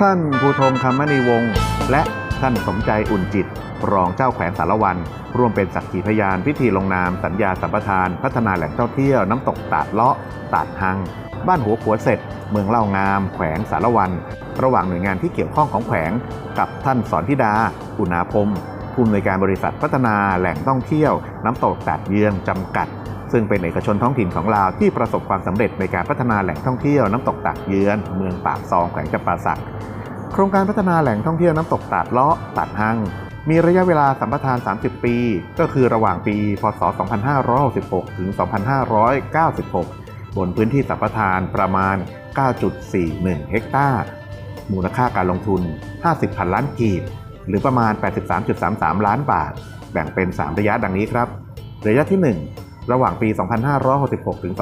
ท่านภูธมคำมณีวงศ์และท่านสมใจอุ่นจิต รองเจ้าแขวงสารวัน ร่วมเป็นสักขีพยานพิธีลงนามสัญญาสัมปทาน พัฒนาแหล่งท่องเที่ยวน้ำตกตาดเลาะตาดหัง บ้านหัวขัวเสร็จ เมืองเล่างาม แขวงสารวัน ระหว่างหน่วยงานที่เกี่ยวข้องของแขวง กับท่านสอนธิดา อุณาพม ผู้อำนวยการบริษัทพัฒนาแหล่งท่องเที่ยว น้ำตกตาดเยืองจำกัด ซึ่งเป็นเอกชนท้องถิ่นของลาวที่ประสบความสำเร็จในการพัฒนาแหล่งท่องเที่ยวน้ำตกตาดเยือนเมืองปากซองแขวงจำปาสักโครงการพัฒนาแหล่งท่องเที่ยวน้ำตกตาดเลาะตาดหังมีระยะเวลาสัมปทาน 30 ปี ก็คือระหว่างปี พศ 2566 ถึง 2596 บนพื้นที่สัมปทานประมาณ 9.41 เฮกตาร์ มูลค่าการลงทุน 50พันล้านกีบ หรือประมาณ 83.33 ล้านบาท แบ่งเป็น 3 ระยะดังนี้ครับ ระยะที่ 1 ระหว่างปี 2566 ถึง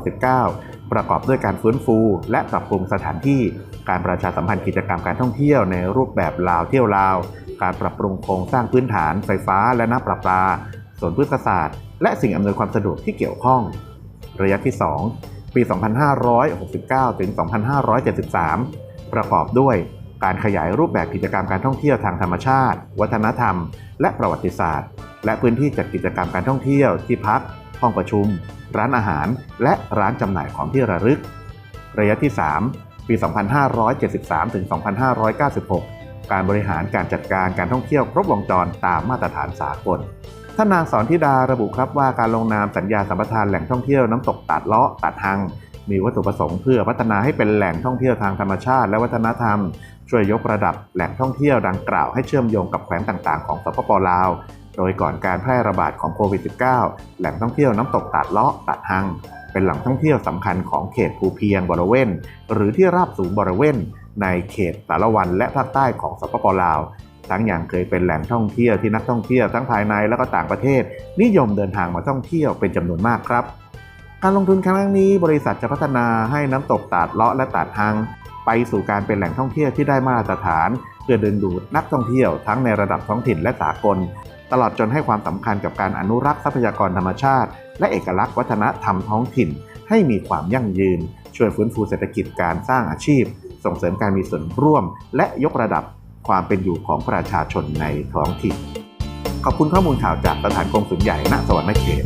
2569 ประกอบด้วยการฟื้นฟู และปรับปรุงสถานที่ การประชาสัมพันธ์กิจกรรมการท่องเที่ยวในรูปแบบลาวเที่ยวลาว การปรับปรุงโครงสร้างพื้นฐานไฟฟ้าและน้ำประปา สวนพฤกษศาสตร์ และสิ่งอำนวยความสะดวกที่เกี่ยวข้อง ระยะที่ 2 ปี 2569 ถึง 2573 ประกอบด้วย การขยายรูปแบบกิจกรรมการท่องเที่ยวทางธรรมชาติ วัฒนธรรม และประวัติศาสตร์ และพื้นที่จัดกิจกรรมการท่องเที่ยวที่พัก ห้องประชุม ร้านอาหาร และร้านจำหน่ายของที่ระลึก ระยะที่ 3 ปี 2573 ถึง 2596 การบริหารการจัดการการท่องเที่ยวครบวงจรตามมาตรฐานสากลท่านนางสอนธิดาระบุครับว่าการลงนามสัญญาสัมปทานแหล่งท่องเที่ยวน้ำตกตัดเลาะตัดหังมีวัตถุประสงค์เพื่อพัฒนาให้เป็นแหล่งท่องเที่ยวทางธรรมชาติและวัฒนธรรม ช่วยยกระดับแหล่งท่องเที่ยวดังกล่าวให้เชื่อมโยงกับแขวงต่างๆ ของสปปลาว โดยก่อนการแพร่ระบาดของโควิด -19 แหล่งท่องเที่ยวน้ำตกตัดเลาะตัดหัง เป็นแหล่งท่องเที่ยวสำคัญของเขตภูเพียงบริเวณหรือที่ราบสูงบริเวณในเขตสารวันและภาคใต้ของสปปลาว ทั้งอย่างเคยเป็นแหล่งท่องเที่ยวที่นักท่องเที่ยวทั้งภายในและก็ต่างประเทศ นิยมเดินทางมาท่องเที่ยวเป็นจำนวนมากครับ การลงทุนครั้งนี้บริษัทจะพัฒนาให้น้ำตกตาดเลาะและตาดหัง ไปสู่การเป็นแหล่งท่องเที่ยวที่ได้มาตรฐาน เพื่อดึงดูดนักท่องเที่ยวทั้งในระดับท้องถิ่นและสากล ตลอดจนให้ความสำคัญกับการอนุรักษ์ทรัพยากรธรรมชาติ และเอกลักษณ์วัฒนธรรมท้องถิ่น ให้มีความยั่งยืน ช่วยฟื้นฟูเศรษฐกิจการสร้างอาชีพ ส่งเสริมการมีส่วนร่วม และยกระดับความเป็นอยู่ของประชาชนในท้องถิ่น ขอบคุณข้อมูลข่าวจากสถานกงสุลใหญ่ณสวรรณเขต